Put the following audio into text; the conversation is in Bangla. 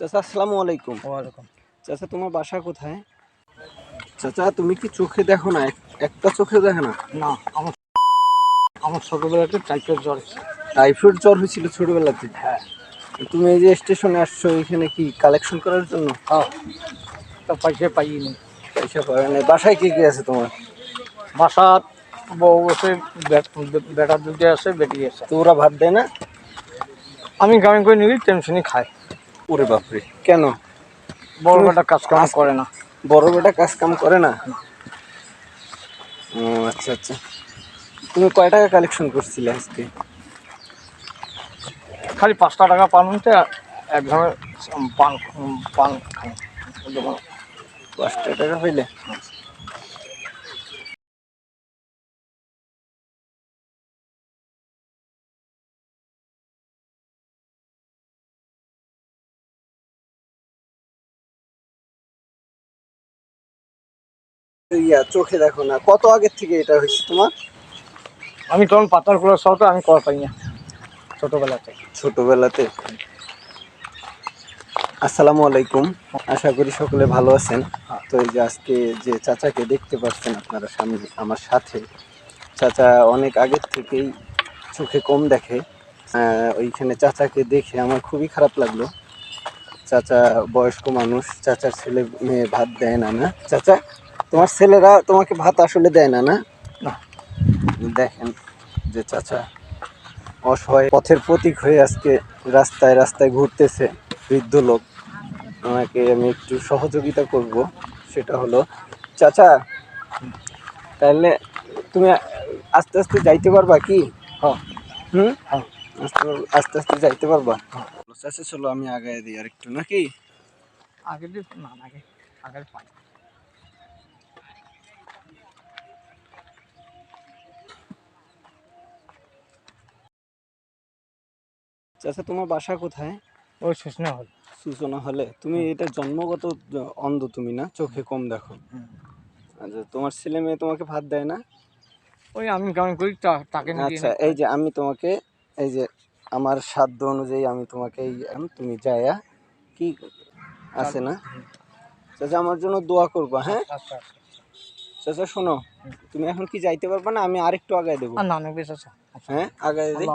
চাচা আসসালামু আলাইকুম। ওয়ালাইকুম। চাচা তোমার বাসা কোথায়? চাচা তুমি কি চোখে দেখো না? একটা চোখে দেখো না? না আমার আমার ছোটবেলাতে টাইপের জ্বর। টাইফয়েড জ্বর হয়েছিল ছোটবেলাতে? হ্যাঁ। তুমি এই যে স্টেশনে আসছো এখানে কি কালেকশন করার জন্য? হ্যাঁ। তা পয়সা পাইনি। পয়সা পাবে না বাসায় কি কি আছে তোমার? বাসার বউ আছে বে- বেটা দুটো আছে বেটি আছে। তো ওরা ভাত দেয় না? আমি গাড়ি করে নিয়ে টেনশনই খাই ওরে বাপরে। কেন? বড় বেটা কাজ কাম করে না। বড় বেটা কাজ কাম করে না? ও আচ্ছা আচ্ছা। তুমি কয় টাকা কালেকশন করছিলে আজকে? খালি পাঁচটা টাকা পানুনতে এক ধরনের পান পান পাঁচটা টাকা পাইলে? ইয়া চোখে দেখো না। কত আগের থেকে এটা হয়েছে তোমার? আমি তখন পাতার করে সব আমি কর পাই না। ছোটবেলাতে ছোটবেলাতে? আসসালামু আলাইকুম। আশা করি সকলে ভালো আছেন। তো এই যে আজকে যে চাচাকে দেখতে পাচ্ছেন আপনারা সামনে আমার সাথে। চাচা অনেক আগের থেকেই চোখে কম দেখে। ওইখানে চাচাকে দেখে আমার খুবই খারাপ লাগল। চাচা বয়স্ক মানুষ চাচার ছেলে মেয়ে ভাত দেয় না না? চাচা? তোমার ছেলেরা তোমাকে ভাত আসলে দেয় না না। দেখেন যে চাচা অসহায় পথের প্রতীক হয়ে আজকে রাস্তায় রাস্তায় ঘুরতেছে বৃদ্ধ লোক। ওনাকে আমি একটু সহযোগিতা করব সেটা হলো চাচা তাহলে তুমি আস্তে আস্তে যাইতে পারবা কি? হ্যাঁ। হুম? হ্যাঁ। আস্তে আস্তে আস্তে যাইতে পারবা? চাচা চলো আমি আগায় দিই আর একটু নাকি? আগে না আগে আগে পাই। চাচা তোমার বাসা কোথায়? ওই শুশনে হল। সূচনা হলে? তুমি এটা জন্মগত অন্ধ তুমি না? চোখে কম দেখো। আচ্ছা তোমার ছেলে মেয়ে তোমাকে ভাত দেয় না? ওই আমি করি তাকে আচ্ছা এই যে আমি তোমাকে এই যে আমার সাধ্য অনুযায়ী আমি তোমাকে এই তুমি যায়া কি আছে না? চাচা আমার জন্য দোয়া করবা হ্যাঁ? আচ্ছা আচ্ছা। চাচা শোনো তুমি এখন কি যাইতে পারবে না? আমি আরেকটু আগায় দেবো। বেশ হ্যাঁ আগায় দিই